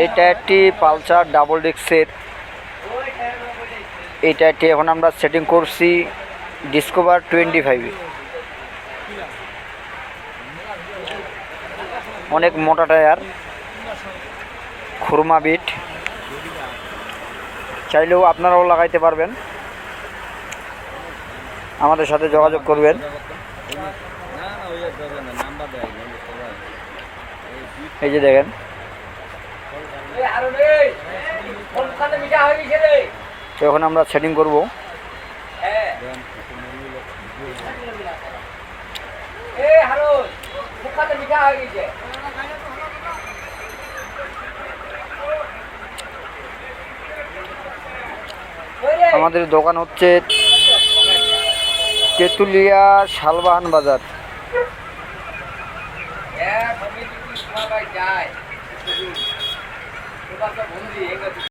এই টায়ারটি Pulsar double ডিস্কের। এই টায়ারটি এখন আমরা সেটিং করছি ডিসকভার টোয়েন্টি ফাইভে অনেক মোটা টায়ার, খুরমা বিট। চাইলেও আপনারাও লাগাইতে পারবেন। আমাদের সাথে যোগাযোগ করবেন। এই যে দেখেন তো এখন আমরা সেটিং করব। আমাদের দোকান হচ্ছে তেঁতুলিয়া শালবাহান বাজার। যায় 那个红绿颜色